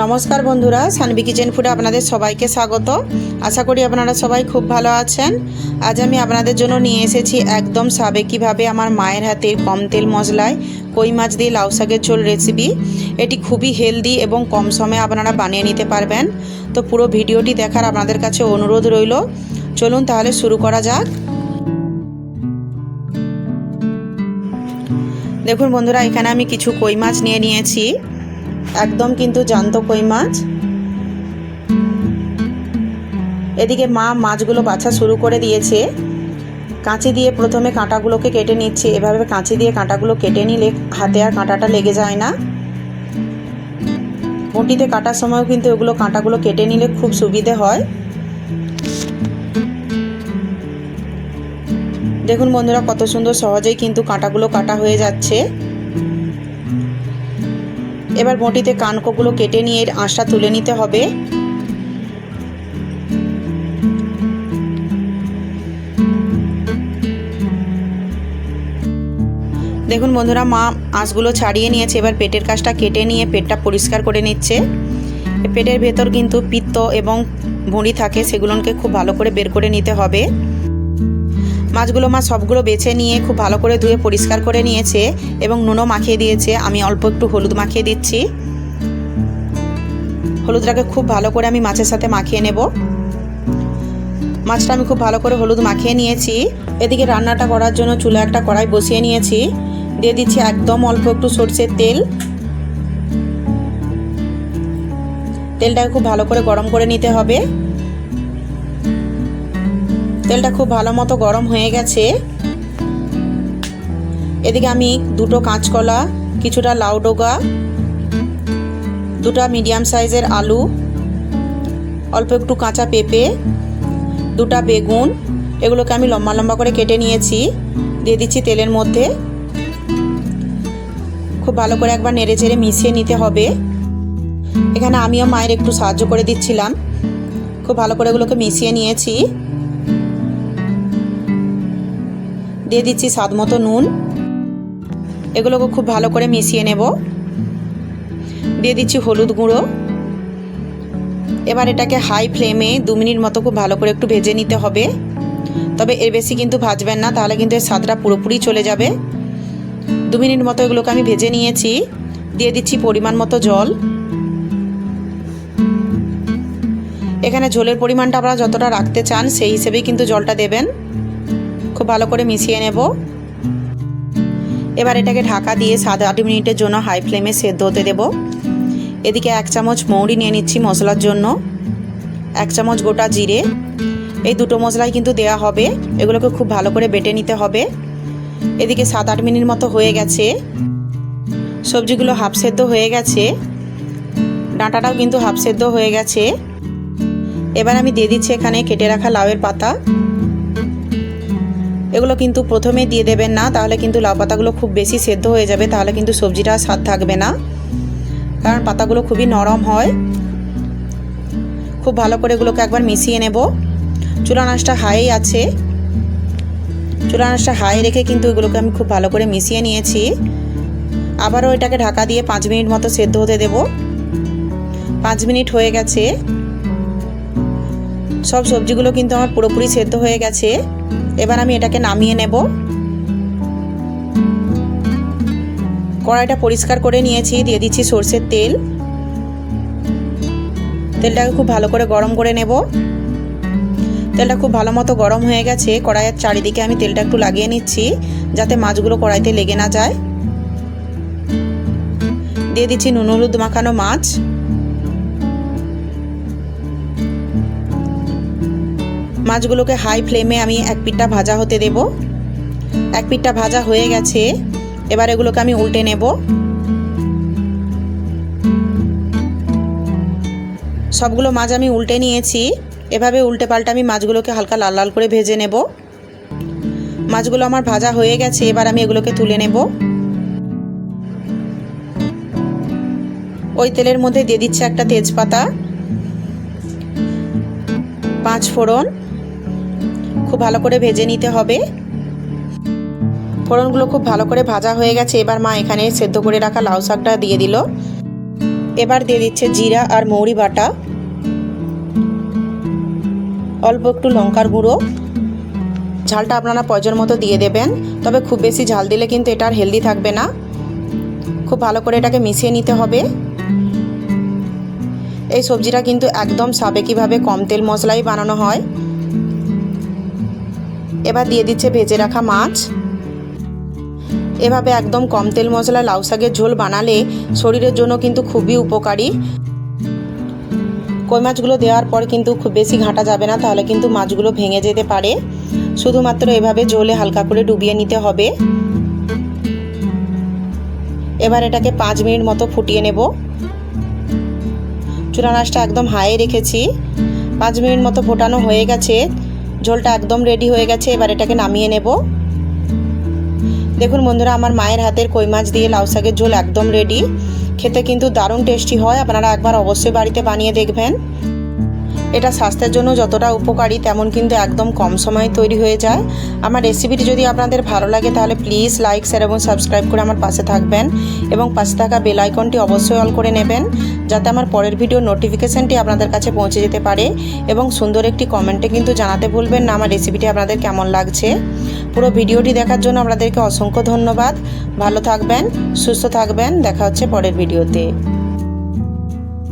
নমস্কার বন্ধুরা, সানবি কিচেন ফুডে আপনাদের সবাইকে স্বাগত। আশা করি আপনারা সবাই খুব ভালো আছেন। আজ আমি আপনাদের জন্য নিয়ে এসেছি একদম সাবেকিভাবে আমার মায়ের হাতে কম তেল মশলায় কই মাছ দিয়ে লাউ শাকের ঝোল রেসিপি এটি খুবই হেলদি এবং কম সময়ে আপনারা বানিয়ে নিতে পারবেন। তো পুরো ভিডিওটি দেখার আপনাদের কাছে অনুরোধ রইল। চলুন তাহলে শুরু করা যাক। দেখুন বন্ধুরা, এখানে আমি কিছু কই মাছ নিয়ে নিয়েছি। একদম কিন্তু জ্যান্ত কই মাছ। এদিকে মা মাছগুলো বাছা শুরু করে দিয়েছে। কাঁচি দিয়ে প্রথমে কাঁটাগুলোকে কেটে নিচ্ছে। এভাবে কাঁচি দিয়ে কাঁটাগুলো কেটে নিলে হাতে আর কাঁটাটা লেগে যায় না। বটিতে কাটার সময়ও কিন্তু ওগুলো কাঁটাগুলো কেটে নিলে খুব সুবিধে হয়। দেখুন বন্ধুরা, কত সুন্দর সহজেই কিন্তু কাঁটাগুলো কাটা হয়ে যাচ্ছে। এবার বটিতে কানকোগুলো কেটে নিয়ে এর আঁশটা তুলে নিতে হবে। দেখুন বন্ধুরা, মা আঁশগুলো ছাড়িয়ে নিয়েছে। এবার পেটের কাজটা কেটে নিয়ে পেটটা পরিষ্কার করে নিচ্ছে। পেটের ভেতর কিন্তু পিত্ত এবং ভুঁড়ি থাকে, সেগুলোকে খুব ভালো করে বের করে নিতে হবে। মাছগুলো মা সবগুলো বেছে নিয়ে খুব ভালো করে ধুয়ে পরিষ্কার করে নিয়েছে এবং নুনও মাখিয়ে দিয়েছে। আমি অল্প একটু হলুদ মাখিয়ে দিচ্ছি। হলুদটাকে খুব ভালো করে আমি মাছের সাথে মাখিয়ে নেব। মাছটা আমি খুব ভালো করে হলুদ মাখিয়ে নিয়েছি। এদিকে রান্নাটা করার জন্য চুলা একটা কড়াই বসিয়ে নিয়েছি। দিয়ে দিচ্ছি একদম অল্প একটু সর্ষের তেল। তেলটাকে খুব ভালো করে গরম করে নিতে হবে। তেলটা খুব ভালো মতো গরম হয়ে গেছে। এদিকে আমি দুটো কাঁচকলা, কিছুটা লাউ ডোগা, দুটা মিডিয়াম সাইজের আলু, অল্প একটু কাঁচা পেঁপে, দুটা বেগুন, এগুলোকে আমি লম্বা লম্বা করে কেটে নিয়েছি, দিয়ে দিচ্ছি তেলের মধ্যে। খুব ভালো করে একবার নেড়ে চেড়ে মিশিয়ে নিতে হবে। এখানে আমিও মায়ের একটু সাহায্য করে দিচ্ছিলাম। খুব ভালো করে এগুলোকে মিশিয়ে নিয়েছি। দিয়ে দিচ্ছি স্বাদ মতো নুন। এগুলোকে খুব ভালো করে মিশিয়ে নেব। দিয়ে দিচ্ছি হলুদ গুঁড়ো। এবার এটাকে হাই ফ্লেমে দু মিনিট মতো খুব ভালো করে একটু ভেজে নিতে হবে। তবে এর বেশি কিন্তু ভাজবেন না, তাহলে কিন্তু এর স্বাদটা পুরোপুরি চলে যাবে। দু মিনিট মতো এগুলোকে আমি ভেজে নিয়েছি। দিয়ে দিচ্ছি পরিমাণ মতো জল। এখানে ঝোলের পরিমাণটা আপনারা যতটা রাখতে চান, সেই হিসেবেই কিন্তু জলটা দেবেন। খুব ভালো করে মিশিয়ে নেব। এবার এটাকে ঢাকা দিয়ে সাত আট মিনিটের জন্য হাই ফ্লেমে সেদ্ধ হতে দেব। এদিকে এক চামচ মৌরি নিয়ে নিচ্ছি মশলার জন্য। এক চামচ গোটা জিরে। এই দুটো মশলাই কিন্তু দেওয়া হবে। এগুলোকে খুব ভালো করে বেটে নিতে হবে। এদিকে সাত আট মিনিট মতো হয়ে গেছে। সবজিগুলো হাফ সেদ্ধ হয়ে গেছে। ডাঁটাটাও কিন্তু হাফ সেদ্ধ হয়ে গেছে। এবার আমি দিয়ে দিচ্ছি এখানে কেটে রাখা লাউয়ের পাতা। এগুলো কিন্তু প্রথমে দিয়ে দেবেন না, তাহলে কিন্তু লাউ পাতাগুলো খুব বেশি সেদ্ধ হয়ে যাবে, তাহলে কিন্তু সবজিটা স্বাদ থাকবে না। কারণ পাতাগুলো খুবই নরম হয়। খুব ভালো করে এগুলোকে একবার মিশিয়ে নেব। চুলা নাচটা হাই আছে। চুলা নাচটা হাই রেখে কিন্তু এগুলোকে আমি খুব ভালো করে মিশিয়ে নিয়েছি। আবারও এটাকে ঢাকা দিয়ে পাঁচ মিনিট মতো সেদ্ধ হতে দেব। পাঁচ মিনিট হয়ে গেছে। সব সবজিগুলো কিন্তু আমার পুরোপুরি সেদ্ধ হয়ে গেছে। এবার আমি এটাকে নামিয়ে নেব। কড়াইটা পরিষ্কার করে নিয়েছি, দিয়ে দিচ্ছি সর্ষের তেল। তেলটাকে খুব ভালো করে গরম করে নেব। তেলটা খুব ভালো মতো গরম হয়ে গেছে। কড়াইয়ের চারিদিকে আমি তেলটা একটু লাগিয়ে নিচ্ছি, যাতে মাছগুলো কড়াইতে লেগে না যায়। দিয়ে দিচ্ছি নুন হলুদ মাখানো মাছ। মাছগুলোকে হাই ফ্লেমে আমি এক পিঠটা ভাজা হতে দেব। এক পিঠটা ভাজা হয়ে গেছে। এবার এগুলোকে আমি উল্টে নেব। সবগুলো মাছ আমি উল্টে নিয়েছি। এভাবে উল্টে পাল্টে আমি মাছগুলোকে হালকা লাল লাল করে ভেজে নেব। মাছগুলো আমার ভাজা হয়ে গেছে। এবার আমি এগুলোকে তুলে নেব। ওই তেলের মধ্যে দিয়ে দিচ্ছে একটা তেজপাতা, পাঁচ ফোড়ন খুব ভালো করে ভেজে নিতে হবে। ফোড়নগুলো খুব ভালো করে ভাজা হয়ে গেছে। এবার মা এখানে সেদ্ধ করে রাখা লাউ শাকটা দিয়ে দিল। এবার দিয়ে দিচ্ছে জিরা আর মৌরি বাটা। অল্প একটু লঙ্কার গুঁড়ো। ঝালটা আপনারা প্রয়োজন মতো দিয়ে দেবেন, তবে খুব বেশি ঝাল দিলে কিন্তু এটা আর হেলদি থাকবে না। খুব ভালো করে এটাকে মিশিয়ে নিতে হবে। এই সবজিটা কিন্তু একদম সাবেকিভাবে কম তেল মশলাই বানানো হয়। এবার দিয়ে দিচ্ছে ভেজে রাখা মাছ। এভাবে একদম কম তেল মশলা, লাউ শাকের ঝোল বানালে শরীরের জন্য কিন্তু খুবই উপকারী। কই মাছগুলো দেওয়ার পর কিন্তু খুব বেশি ঘাঁটা যাবে না, তাহলে কিন্তু মাছগুলো ভেঙে যেতে পারে। শুধুমাত্র এভাবে ঝোলে হালকা করে ডুবিয়ে নিতে হবে। এবার এটাকে পাঁচ মিনিট মতো ফুটিয়ে নেব। চুরানাসটা একদম হাইয়ে রেখেছি। পাঁচ মিনিট মতো ফোটানো হয়ে গেছে। ঝোলটা একদম রেডি হয়ে গেছে, এবার এটাকে নামিয়ে নেব। দেখুন বন্ধুরা, আমার মায়ের হাতের কই মাছ দিয়ে লাউ শাকের ঝোল একদম রেডি খেতে কিন্তু দারুণ টেস্টি হয়, আপনারা একবার অবশ্যই বাড়িতে বানিয়ে দেখবেন। এটা স্বাস্থ্যের জন্য যতটা উপকারী, তেমন কিন্তু একদম কম সময়ে তৈরি হয়ে যায়। আমার রেসিপিটি যদি আপনাদের ভালো লাগে, তাহলে প্লিজ লাইক শেয়ার এবং সাবস্ক্রাইব করে আমার পাশে থাকবেন এবং পাশে থাকা বেল আইকনটি অবশ্যই অল করে নেবেন, যাতে আমার পরের ভিডিও নোটিফিকেশানটি আপনাদের কাছে পৌঁছে যেতে পারে এবং সুন্দর একটি কমেন্টে কিন্তু জানাতে ভুলবেন না আমার রেসিপিটি আপনাদের কেমন লাগছে। পুরো ভিডিওটি দেখার জন্য আপনাদেরকে অসংখ্য ধন্যবাদ। ভালো থাকবেন, সুস্থ থাকবেন, দেখা হচ্ছে পরের ভিডিওতে